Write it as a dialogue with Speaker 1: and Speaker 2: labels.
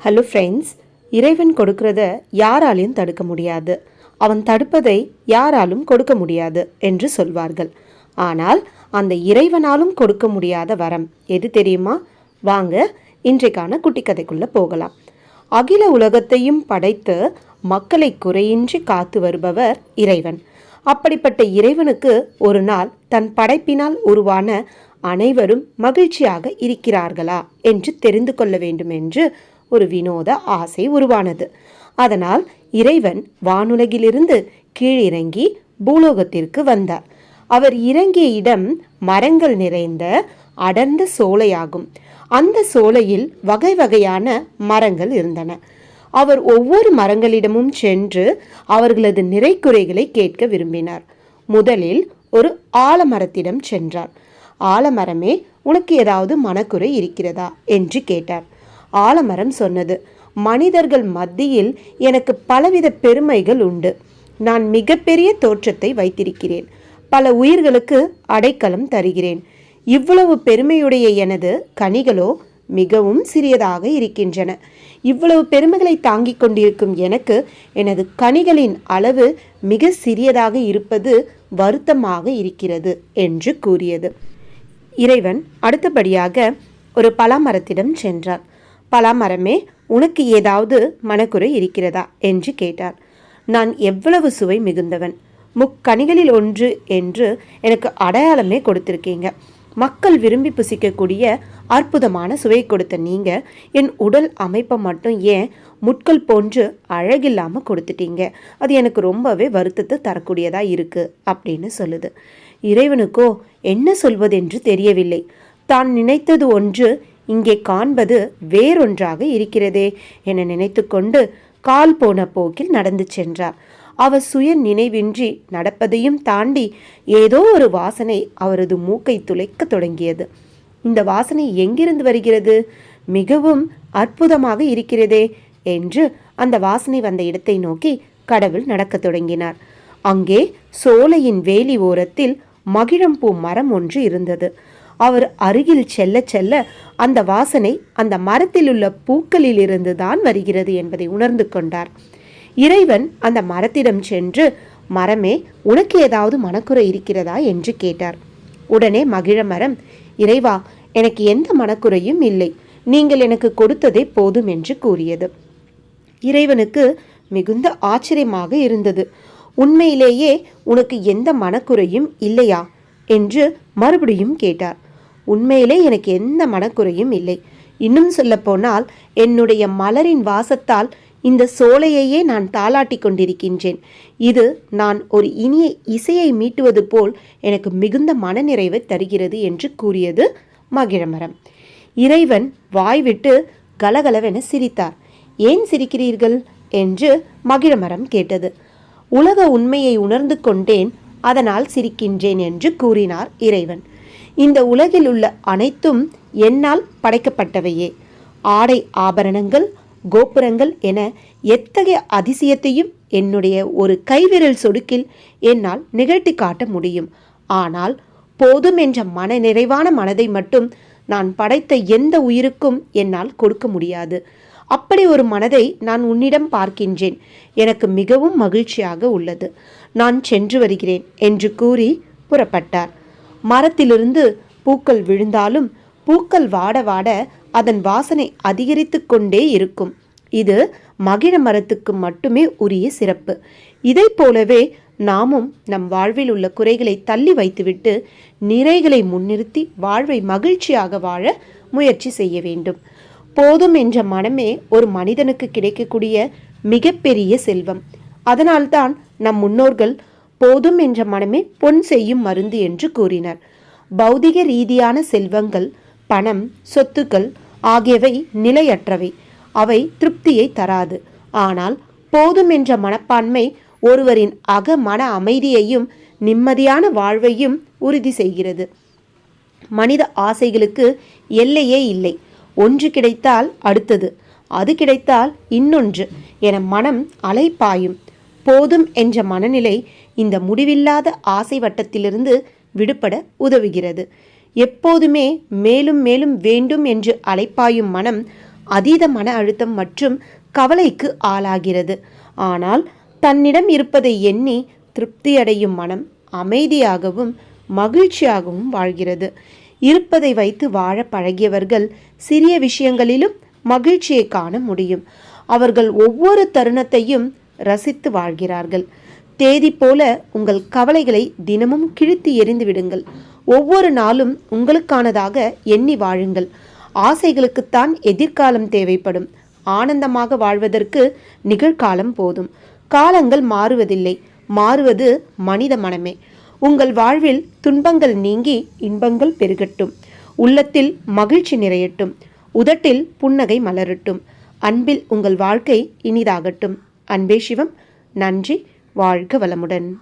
Speaker 1: Hello friends இறைவன் கொடுக்கிறத யாராலையும் தடுக்க முடியாது. அவன் தடுப்பதை யாராலும் கொடுக்க முடியாது என்று சொல்வார்கள். ஆனால் அந்த இறைவனாலும் கொடுக்க முடியாத வரம் எது தெரியுமா? வாங்க இன்றைக்கான குட்டி கதைக்குள்ளே போகலாம். அகில உலகத்தையும் படைத்து மக்களை குறையின்றி காத்து வருபவர் இறைவன். அப்படிப்பட்ட இறைவனுக்கு ஒரு நாள் தன் படைப்பினால் உருவான அனைவரும் மகிழ்ச்சியாக இருக்கிறார்களா என்று தெரிந்து கொள்ள வேண்டும் என்று ஒரு வினோத ஆசை உருவானது. அதனால் இறைவன் வானுலகிலிருந்து கீழிறங்கி பூலோகத்திற்கு வந்தார். அவர் இறங்கிய இடம் மரங்கள் நிறைந்த அடர்ந்த சோலையாகும். அந்த சோலையில் வகை வகையான மரங்கள் இருந்தன. அவர் ஒவ்வொரு மரங்களிடமும் சென்று அவர்களது நிறைக்குறைகளை கேட்க விரும்பினார். முதலில் ஒரு ஆலமரத்திடம் சென்றார். ஆலமரமே உனக்கு ஏதாவது மனக்குறை இருக்கிறதா? என்று கேட்டார். ஆலமரம் சொன்னது. மனிதர்கள் மத்தியில் எனக்கு பலவித பெருமைகள் உண்டு. நான் மிகப்பெரிய தோற்றத்தை வைத்திருக்கிறேன். பல உயிர்களுக்கு அடைக்கலம் தருகிறேன். இவ்வளவு பெருமையுடைய எனது கனிகளோ மிகவும் சிறியதாக இருக்கின்றன. இவ்வளவு பெருமைகளை தாங்கிக் கொண்டிருக்கும் எனக்கு எனது கனிகளின் அளவு மிக சிறியதாக இருப்பது வருத்தமாக இருக்கிறது என்று கூறியது. இறைவன் அடுத்தபடியாக ஒரு பலாமரத்திடம் சென்றார் பலாமரமே உனக்கு ஏதாவது மனக்குறை இருக்கிறதா? என்று கேட்டார். நான் எவ்வளவு சுவை மிகுந்தவன்? முக்கனிகளில் ஒன்று என்று எனக்கு அடையாளமே கொடுத்திருக்கீங்க. மக்கள் விரும்பி புசிக்கக்கூடிய அற்புதமான சுவை கொடுத்த நீங்க என் உடல் அமைப்பை மட்டும் ஏன் முட்கள் போன்று அழகில்லாமல் கொடுத்துட்டீங்க? அது எனக்கு ரொம்பவே வருத்தத்தை தரக்கூடியதா இருக்கு அப்படின்னு சொல்லுது. இறைவனுக்கோ என்ன சொல்வதென்று தெரியவில்லை. தான் நினைத்தது ஒன்று இங்கே காண்பது வேறொன்றாக இருக்கிறதே என நினைத்துக்கொண்டு கால் போன போக்கில் நடந்து சென்றார். அவர் சுய நினைவின்றி நடப்பதையும் தாண்டி ஏதோ ஒரு வாசனை அவரது மூக்கை துளைக்க தொடங்கியது. இந்த வாசனை எங்கிருந்து வருகிறது? மிகவும் அற்புதமாக இருக்கிறதே என்று அந்த வாசனை வந்த இடத்தை நோக்கி கடவுள் நடக்கத் தொடங்கினார். அங்கே சோலையின் வேலி ஓரத்தில் மகிழம்பூ மரம் ஒன்று இருந்தது. அவர் அருகில் செல்ல செல்ல அந்த வாசனை அந்த மரத்தில் உள்ள பூக்களில் இருந்து தான் வருகிறது என்பதை உணர்ந்து கொண்டார். இறைவன் அந்த மரத்திடம் சென்று மரமே உனக்கு ஏதாவது மனக்குறை இருக்கிறதா? என்று கேட்டார். உடனே மகிழ மரம் இறைவா எனக்கு எந்த மனக்குறையும் இல்லை. நீங்கள் எனக்கு கொடுத்ததே போதும் என்று கூறியது. இறைவனுக்கு மிகுந்த ஆச்சரியமாக இருந்தது. உண்மையிலேயே உனக்கு எந்த மனக்குறையும் இல்லையா? என்று மறுபடியும் கேட்டார். உண்மையிலே எனக்கு எந்த மனக்குறையும் இல்லை. இன்னும் சொல்லப்போனால் என்னுடைய மலரின் வாசத்தால் இந்த சோலையையே நான் தாளாட்டி கொண்டிருக்கின்றேன். இது நான் ஒரு இனிய இசையை மீட்டுவது போல் எனக்கு மிகுந்த மனநிறைவை தருகிறது என்று கூறியது மகிழமரம். இறைவன் வாய்விட்டு கலகலவென சிரித்தார். ஏன் சிரிக்கிறீர்கள்? என்று மகிழமரம் கேட்டது. உலக உண்மையை உணர்ந்து கொண்டேன் அதனால் சிரிக்கின்றேன் என்று கூறினார் இறைவன். இந்த உலகில் உள்ள அனைத்தும் என்னால் படைக்கப்பட்டவையே. ஆடை ஆபரணங்கள் கோபுரங்கள் என எத்தகைய அதிசயத்தையும் என்னுடைய ஒரு கைவிரல் சொடுக்கில் என்னால் நிகழ்த்தி காட்ட முடியும். ஆனால் போதும் என்ற மன நிறைவான மனதை மட்டும் நான் படைத்த எந்த உயிருக்கும் என்னால் கொடுக்க முடியாது. அப்படி ஒரு மனதை நான் உன்னிடம் பார்க்கின்றேன். எனக்கு மிகவும் மகிழ்ச்சியாக உள்ளது. நான் சென்று வருகிறேன் என்று கூறி புறப்பட்டார். மரத்திலிருந்து பூக்கள் விழுந்தாலும் பூக்கள் வாட வாட அதன் வாசனை அதிகரித்து கொண்டே இருக்கும். இது மகிழ மரத்துக்கு மட்டுமே உரிய சிறப்பு. இதை போலவே நாமும் நம் வாழ்வில் உள்ள குறைகளை தள்ளி வைத்துவிட்டு நிறைகளை முன்னிறுத்தி வாழ்வை மகிழ்ச்சியாக வாழ முயற்சி செய்ய வேண்டும். போதும் என்ற மனமே ஒரு மனிதனுக்கு கிடைக்கக்கூடிய மிகப்பெரிய செல்வம். அதனால்தான் நம் முன்னோர்கள் போதும் என்ற மனமே பொன் செய்யும் மருந்து என்று கூறினர். பௌதிக ரீதியான செல்வங்கள் பணம் சொத்துக்கள் ஆகியவை நிலையற்றவை. அவை திருப்தியை தராது. ஆனால் போதும் என்ற மனப்பான்மை ஒருவரின் அக மன அமைதியையும் நிம்மதியான வாழ்வையும் உறுதி செய்கிறது. மனித ஆசைகளுக்கு எல்லையே இல்லை. ஒன்று கிடைத்தால் அடுத்தது அது கிடைத்தால் இன்னொன்று என மனம் அலைப்பாயும். போதும் என்ற மனநிலை இந்த முடிவில்லாத ஆசை வட்டத்திலிருந்து விடுபட உதவுகிறது. எப்போதுமே மேலும் மேலும் வேண்டும் என்று அலைப்பாயும் மனம் அதீத மன அழுத்தம் மற்றும் கவலைக்கு ஆளாகிறது. ஆனால் தன்னிடம் இருப்பதை எண்ணி திருப்தியடையும் மனம் அமைதியாகவும் மகிழ்ச்சியாகவும் வாழ்கிறது. இருப்பதை வைத்து வாழ பழகியவர்கள் சிறிய விஷயங்களிலும் மகிழ்ச்சியை காண முடியும். அவர்கள் ஒவ்வொரு தருணத்தையும் ரசித்து வாழ்கிறார்கள். தேதி போல உங்கள் கவலைகளை தினமும் கிழித்து எறிந்து விடுங்கள் ஒவ்வொரு நாளும் உங்களுக்கானதாக எண்ணி வாழுங்கள். ஆசைகளுக்குத்தான் எதிர்காலம் தேவைப்படும். ஆனந்தமாக வாழ்வதற்கு நிகழ்காலம் போதும். காலங்கள் மாறுவதில்லை. மாறுவது மனித மனமே. உங்கள் வாழ்வில் துன்பங்கள் நீங்கி இன்பங்கள் பெருகட்டும். உள்ளத்தில் மகிழ்ச்சி நிறையட்டும். உதட்டில் புன்னகை மலரட்டும். அன்பில் உங்கள் வாழ்க்கை இனிதாகட்டும். அன்பே சிவம். நன்றி. வாழ்க வளமுடன்.